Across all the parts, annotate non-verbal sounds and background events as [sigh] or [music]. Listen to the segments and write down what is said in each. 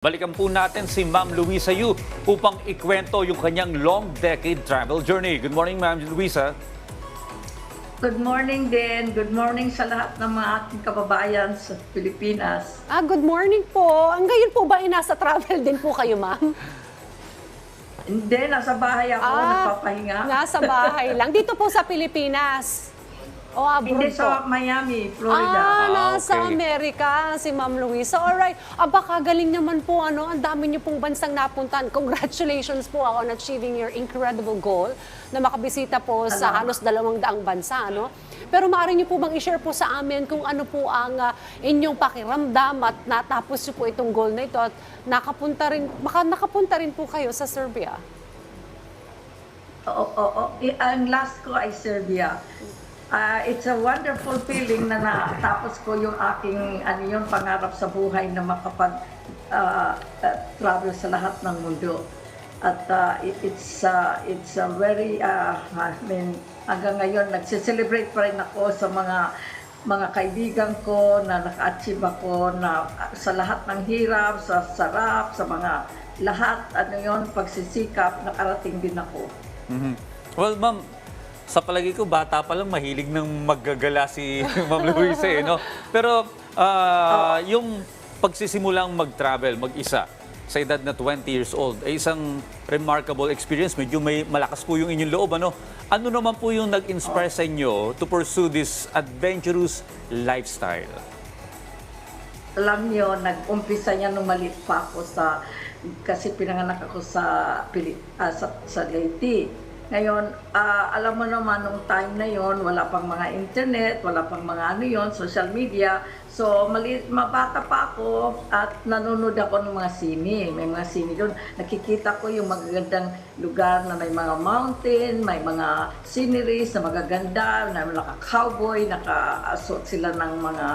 Balikan po natin si Ma'am Luisa Yu upang ikwento yung kanyang long decade travel journey. Good morning, Ma'am Luisa. Good morning din. Good morning sa lahat ng mga ating kababayan sa Pilipinas. Ah, good morning po. Ang gayon po ba ay nasa travel din po kayo, ma'am? Hindi, nasa bahay ako, nagpapahinga. Ah, nasa bahay lang. Dito po sa Pilipinas. O abroad Hindi po. sa Miami, Florida. Ah, Ah, nasa okay. Amerika si Ma'am Luisa. Alright. Aba, kagaling naman po. Ano, ang dami niyo pong bansang napuntan. Congratulations po on achieving your incredible goal na makabisita po sa halos dalawang daang bansa. Ano? Pero maaari niyo po bang i-share po sa amin kung ano po ang ah, inyong pakiramdam at natapos niyo po itong goal na ito at nakapunta rin, baka nakapunta rin po kayo sa Serbia. Oo, oo, oo. I- Ang last ko ay Serbia. Ah, it's a wonderful feeling na natapos ko yung aking ano yung pangarap sa buhay na makapag ah, travel sa lahat ng mundo. At it- it's ah, it's a very ah, I mean hanggang ngayon nagse-celebrate pa rin ako sa mga mga kaibigan ko na naka-achieve ako na sa lahat ng hirap, sa sarap, sa mga lahat ano yon pagsisikap nakarating din ako. Mhm. Well, Ma'am, sa palagi ko, bata pa lang, mahilig ng maggagala si [laughs] Ma'am Luisa. Eh, no? Pero ah, yung pagsisimulang mag-travel, mag-isa, sa edad na 20 years old, ay isang remarkable experience. Medyo may malakas po yung inyong loob. Ano, ano naman po yung nag-inspire sa inyo to pursue this adventurous lifestyle? alam niyo, nag-umpisa niya nung maliit pa ako sa, kasi pinanganak ako sa, ah, sa, sa Leyte. Ngayon, ah, alam mo naman, nung time na yon wala pang mga internet, wala pang mga ano yon social media. So, maliit, mabata pa ako at nanonood ako ng mga sini. May mga sini doon. Nakikita ko yung magagandang lugar na may mga mountain, may mga sceneries na magaganda, na naka-cowboy, naka-suot sila ng mga,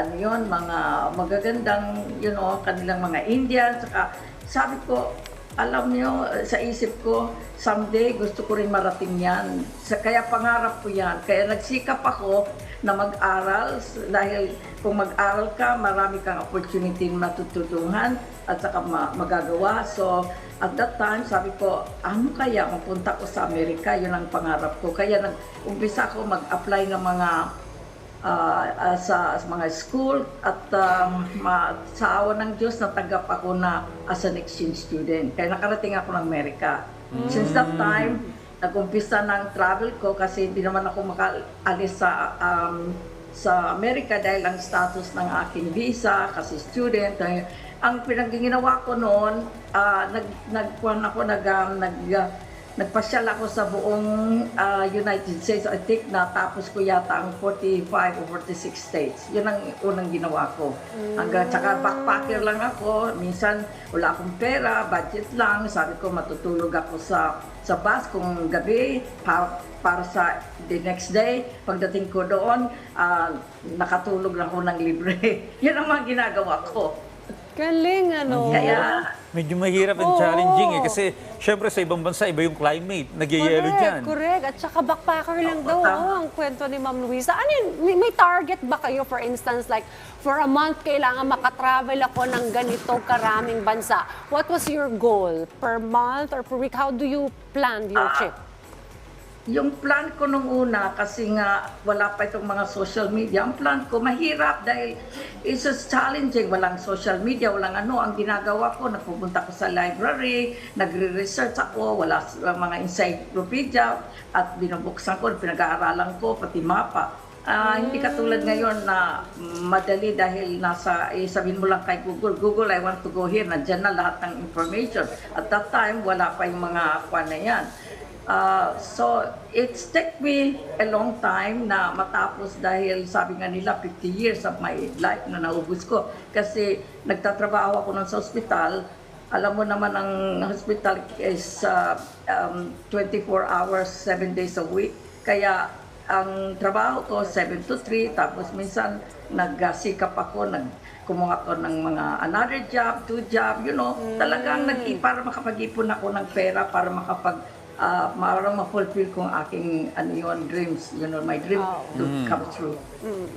ano yun, mga magagandang, you know, kanilang mga Indians. Saka, sabi ko, alam nyo, sa isip ko, someday gusto ko rin marating yan. Sa, kaya pangarap ko yan. Kaya nagsikap ako na mag-aral dahil kung mag-aral ka, marami kang opportunity matututuhan at saka ma- magagawa. So, at that time, sabi ko, ano kaya mapunta ko sa Amerika? Yun ang pangarap ko. Kaya nag-umpisa ako mag-apply ng mga ah, sa, mga school at um, ma, sa awa ng Diyos natanggap ako na as an exchange student. Kaya nakarating ako ng Amerika. Since that time, nag-umpisa ng travel ko kasi hindi naman ako makaalis sa um, sa Amerika dahil ang status ng aking visa kasi student. Ang pinagginawa ko noon, ah, nag nagkuhan ako nag um, nag Nagpasyal ako sa buong ah, United States. I think natapos ko yata ang 45 o 46 states. Yun ang unang ginawa ko. Hanggang tsaka backpacker lang ako. Minsan wala akong pera, budget lang. Sabi ko matutulog ako sa sa bus kung gabi para, para sa the next day. Pagdating ko doon, ah, nakatulog lang ako ng libre. [laughs] Yun ang mga ginagawa ko. Galing, ano? Kaya Medyo mahirap and Oo. challenging eh. Kasi syempre sa ibang bansa, iba yung climate. Nagyayelo correct, dyan. correct. At saka backpacker lang daw oh, ang kwento ni Ma'am Luisa. Ano yun? May, may target ba kayo, for instance, like, for a month, kailangan makatravel ako ng ganito karaming bansa. What was your goal? Per month or per week? How do you plan your Ah, trip? Yung plan ko nung una, kasi nga wala pa itong mga social media, ang plan ko mahirap dahil it's just challenging. Walang social media, walang ano. Ang ginagawa ko, nagpupunta ko sa library, nagre-research ako, wala mga encyclopedia, at binubuksan ko, pinag-aaralan ko, pati mapa. Ah, Hindi katulad ngayon na madali dahil nasa, eh, sabihin mo lang kay Google, Google, I want to go here, nandyan na lahat ng information. At that time, wala pa yung mga kwan na yan. Uh, so, it's take me a long time na matapos dahil sabi nga nila 50 years of my life na naubos ko. Kasi nagtatrabaho ako nun sa hospital. Alam mo naman ang hospital is uh, um, 24 hours, 7 days a week. Kaya ang trabaho ko 7 to 3 tapos minsan nagsikap ako nag kumuha ko ng mga another job, two job, you know, talagang nag para makapag-ipon ako ng pera para makapag uh, para ma-fulfill kong aking ano yun, dreams, you know, my dream Oh. to come true.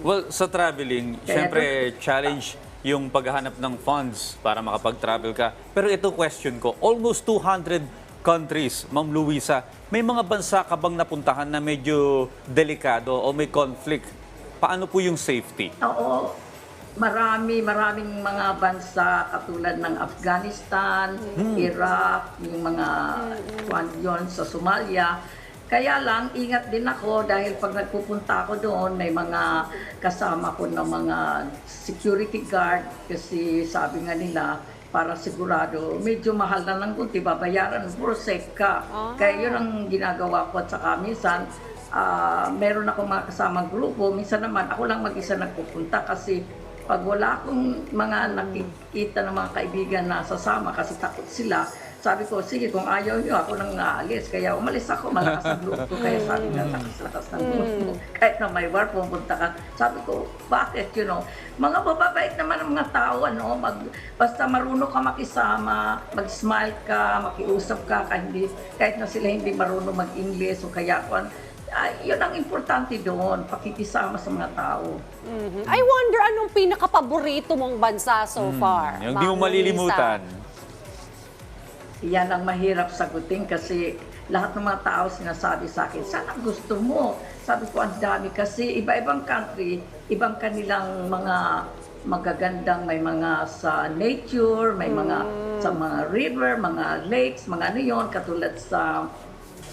Well, sa traveling, Kaya syempre challenge yung paghahanap ng funds para makapag-travel ka. Pero ito question ko, almost 200 countries, Ma'am Luisa, may mga bansa ka bang napuntahan na medyo delikado o may conflict? Paano po yung safety? Oo, marami, maraming mga bansa katulad ng Afghanistan, Iraq, yung mga kwan yun sa Somalia. Kaya lang, ingat din ako dahil pag nagpupunta ako doon, may mga kasama ko na mga security guard kasi sabi nga nila, para sigurado, medyo mahal na ng kunti, babayaran, puro safe ka. Kaya yun ang ginagawa ko at saka minsan, ah, meron ako mga kasamang grupo, minsan naman ako lang mag-isa nagpupunta kasi pag wala akong mga nakikita ng mga kaibigan na sasama kasi takot sila, sabi ko, sige, kung ayaw nyo, ako nang naalis. Kaya umalis ako, malakas ang loob ko. Kaya sabi nga, lakas-lakas ng loob ko. Kahit na may war, pumunta ka. Sabi ko, bakit, you know? Mga bababait naman ang mga tao, ano? Mag, basta marunong ka makisama, mag-smile ka, makiusap ka, kahit, hindi, kahit na sila hindi marunong mag-English o kaya kung ay, yun ang importante doon, pakikisama sa mga tao. Mhm. I wonder anong pinaka-paborito mong bansa so far? Yung di mo malilimutan. Yan ang mahirap sagutin kasi lahat ng mga tao sinasabi sa akin, saan ang gusto mo? Sabi ko, ang dami kasi iba-ibang country, ibang kanilang mga magagandang may mga sa nature, may mga sa mga river, mga lakes, mga ano yun, katulad sa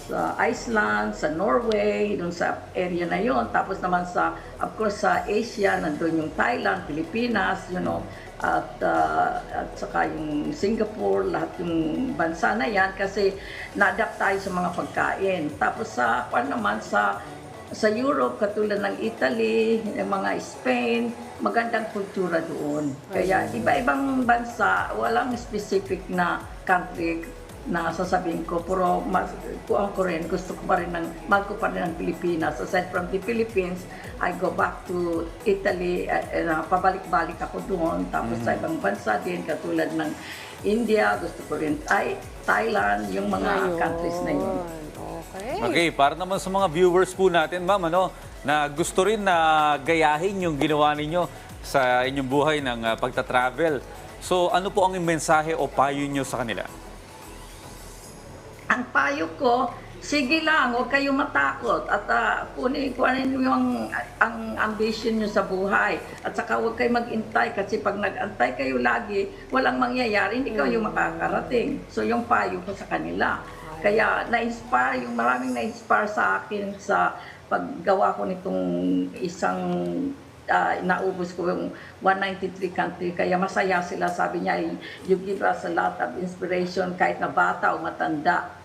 sa Iceland, sa Norway, dun sa area na yon. Tapos naman sa, of course, sa Asia, nandun yung Thailand, Pilipinas, you know, at, uh, at saka yung Singapore, lahat yung bansa na yan kasi na-adapt tayo sa mga pagkain. Tapos sa, kwan naman, sa sa Europe, katulad ng Italy, yung mga Spain, magandang kultura doon. Kaya iba-ibang bansa, walang specific na country na sasabihin ko, pero mas, kuha ko rin, gusto ko pa rin ng, mahal ko pa rin ang Pilipinas. Aside from the Philippines, I go back to Italy, uh, uh, pabalik-balik ako doon. Tapos sa ibang bansa din, katulad ng India, gusto ko rin Thai, Thailand, yung mga Ayun. countries na yun. Okay. Okay, para naman sa mga viewers po natin, ma'am, ano, na gusto rin na gayahin yung ginawa ninyo sa inyong buhay ng ah, pagta-travel. So, ano po ang mensahe o payo nyo sa kanila? Ang payo ko, sige lang, huwag kayong matakot at uh, kunin, kunin niyo yung ang ambition niyo sa buhay. At saka huwag kayong mag-intay kasi pag nag-antay kayo lagi, walang mangyayari, hindi kayo makakarating. So yung payo ko sa kanila. Kaya na-inspire, yung maraming na-inspire sa akin sa paggawa ko nitong isang ah, naubos ko yung 193 country. Kaya masaya sila. Sabi niya, you give us a lot of inspiration kahit na bata o matanda.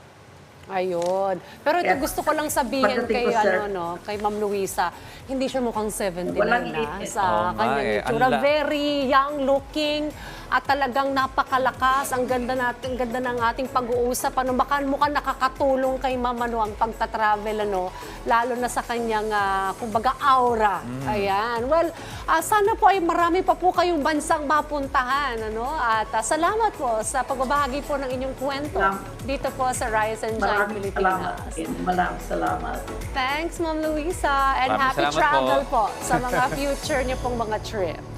Ayun. Pero ito Kaya, gusto ko lang sabihin pagdating kay ko, sir- ano no, kay Ma'am Luisa, hindi siya mukhang 79 Walang na limit. sa Oo nga kanyang eh, itsura. ang la- Very young looking at talagang napakalakas. Ang ganda natin, ang ganda ng ating pag-uusap. Ano, baka mukhang nakakatulong kay Ma'am ano, ang pagta-travel ano, lalo na sa kanyang ah, kumbaga aura. Mm. Ayan. Well, ah, sana po ay marami pa po kayong bansang mapuntahan ano. At ah, salamat po sa pagbabahagi po ng inyong kwento Salamat. dito po sa Rise and Shine Maraming salamat. Pilipinas. Maraming salamat. Thanks, Ma'am Luisa. And Maraming happy salamat travel po. po sa mga future niyo pong mga trip.